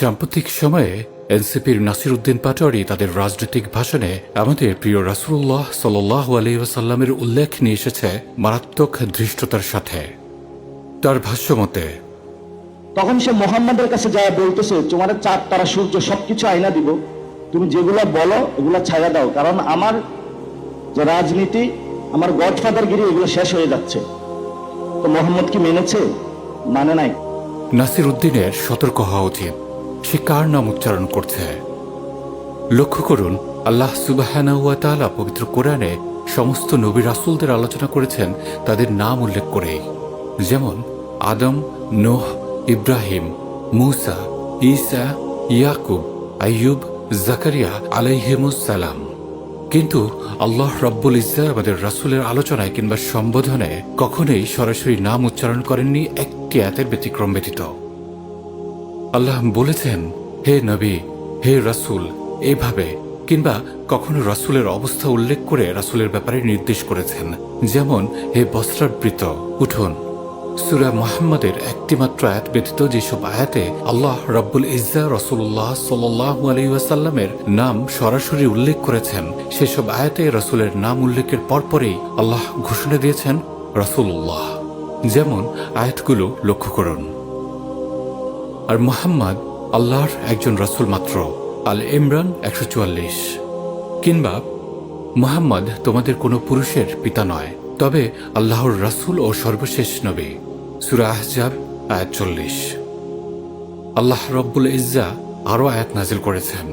সাম্প্রতিক সময়ে এনসিপির নাসির উদ্দিন পাটোয়ারি তাদের রাজনৈতিক ভাষণে আমাদের প্রিয় রাসুল্লাহ সাল্লাহ আলহিহাসাল্লামের উল্লেখ নিয়ে এসেছে মারাত্মক ধৃষ্টতার সাথে। তার ভাষ্যমতে তখন সে মোহাম্মদের কাছে যা বলতেছে তোমার চাঁদ তারা সূর্য সবকিছু আইনা দিব। তুমি যেগুলা বলো এগুলা ছায়া দাও। কারণ আমার যে রাজনীতি আমার গডফাদার গিরি এগুলো শেষ হয়ে যাচ্ছে। তো মোহাম্মদ কি মেনেছে? মানে নাই। নাসির উদ্দিনের সতর্ক হওয়া উচিত। সে কার নাম উচ্চারণ করছে? লক্ষ্য করুন, আল্লাহ সুবাহানা পবিত্র কোরআনে সমস্ত নবী রাসুলদের আলোচনা করেছেন তাদের নাম উল্লেখ করেই। যেমন, আদম, নোহ, ইব্রাহিম, মুসা, ঈসা, ইয়াকুব, আইয়ুব, জাকারিয়া আলাইহিমুসালাম কিন্তু আল্লাহ রব্বুল ইসা আমাদের রাসুলের আলোচনায় কিংবা সম্বোধনে কখনোই সরাসরি নাম উচ্চারণ করেননি একটি আয়াতের ব্যতিক্রম ব্যতীত। আল্লাহ বলেছেন, হে নবী, হে রাসূল, এভাবে কিংবা কখনো রাসূলের অবস্থা উল্লেখ করে রাসূলের ব্যাপারে নির্দেশ করেছেন। যেমন, হে বস্ত্রাবৃত, উঠুন। সুরা মোহাম্মদের একটিমাত্র আয়াত ব্যতীত যেসব আয়াতে আল্লাহ রব্বুল ইজ্জা রসুল্লাহ সাল্লাহ আলহিউসাল্লামের নাম সরাসরি উল্লেখ করেছেন, সেসব আয়াতে রসুলের নাম উল্লেখের পরপরই আল্লাহ ঘোষণা দিয়েছেন রসুল্লাহ যেমন, আয়াতগুলো লক্ষ্য করুন। আর মোহাম্মদ আল্লাহর একজন রসুল মাত্র। আল ইমরান একশো চুয়াল্লিশ। কিংবা মোহাম্মদ তোমাদের কোনো পুরুষের পিতা নয়, তবে আল্লাহর রাসূল ও সর্বশেষ নবী। সুরা আহজাব আয়াত চল্লিশ। আল্লাহ রব্বুল ইজ্জা আরও আয়াত নাজিল করেছেন।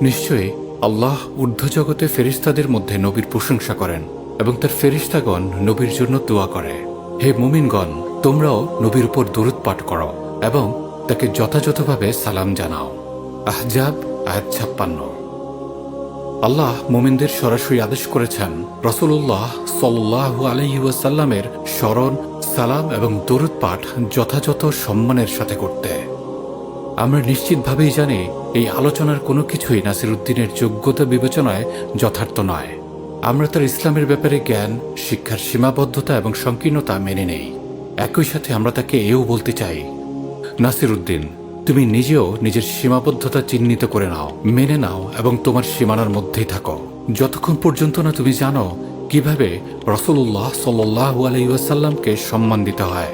নিশ্চয়ই আল্লাহ ঊর্ধ্ব জগতে ফেরিস্তাদের মধ্যে নবীর প্রশংসা করেন এবং তার ফেরিস্তাগণ নবীর জন্য দোয়া করে। হে মুমিনগণ, তোমরাও নবীর উপর দরুদ পাঠ করো। এবং তাকে যথাযথভাবে সালাম জানাও। আহজাব আয়াত ছাপ্পান্ন। আল্লাহ মোমিনদের সরাসরি আদেশ করেছেন রসুল্লাহ সাল্লাহ আলহিউসাল্লামের স্মরণ, সালাম এবং দরুদ পাঠ যথাযথ সম্মানের সাথে করতে। আমরা নিশ্চিতভাবেই জানি এই আলোচনার কোনো কিছুই নাসির উদ্দিনের যোগ্যতা বিবেচনায় যথার্থ নয়। আমরা তার ইসলামের ব্যাপারে জ্ঞান, শিক্ষার সীমাবদ্ধতা এবং সংকীর্ণতা মেনে নেই। একই সাথে আমরা তাকে এও বলতে চাই নাসির উদ্দিন তুমি নিজেও নিজের সীমাবদ্ধতা চিহ্নিত করে নাও, মেনে নাও এবং তোমার সীমানার মধ্যেই থাকো। যতক্ষণ পর্যন্ত না তুমি জানো কীভাবে রসুল্লাহ সাল্লাহ আলাইসাল্লামকে সম্মান দিতে হয়,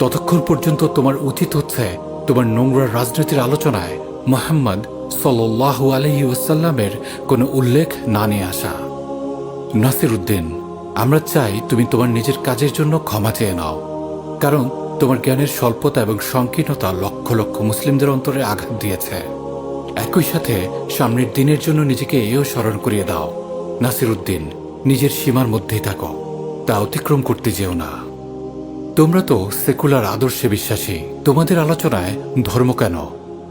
ততক্ষণ পর্যন্ত তোমার উচিত হচ্ছে তোমার নোংরা রাজনীতির আলোচনায় মোহাম্মদ সাল্লাহ আলহি কোনো উল্লেখ না নিয়ে আসা। নাসির উদ্দিন আমরা চাই তুমি তোমার নিজের কাজের জন্য ক্ষমা চেয়ে নাও, কারণ তোমার জ্ঞানের স্বল্পতা এবং সংকীর্ণতা লক্ষ লক্ষ মুসলিমদের অন্তরে আঘাত দিয়েছে। একই সাথে সামনের দিনের জন্য নিজেকে এও স্মরণ করিয়ে দাও। নাসির উদ্দিন নিজের সীমার মধ্যেই থাকো। তা অতিক্রম করতে যেও না। তোমরা তো সেকুলার আদর্শে বিশ্বাসী। তোমাদের আলোচনায় ধর্ম কেন?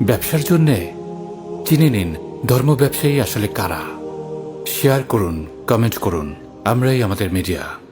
ব্যবসার জন্যে? চিনে নিন, ধর্ম ব্যবসায়ী আসলে কারা? শেয়ার করুন, কমেন্ট করুন। আমরাই আমাদের মিডিয়া।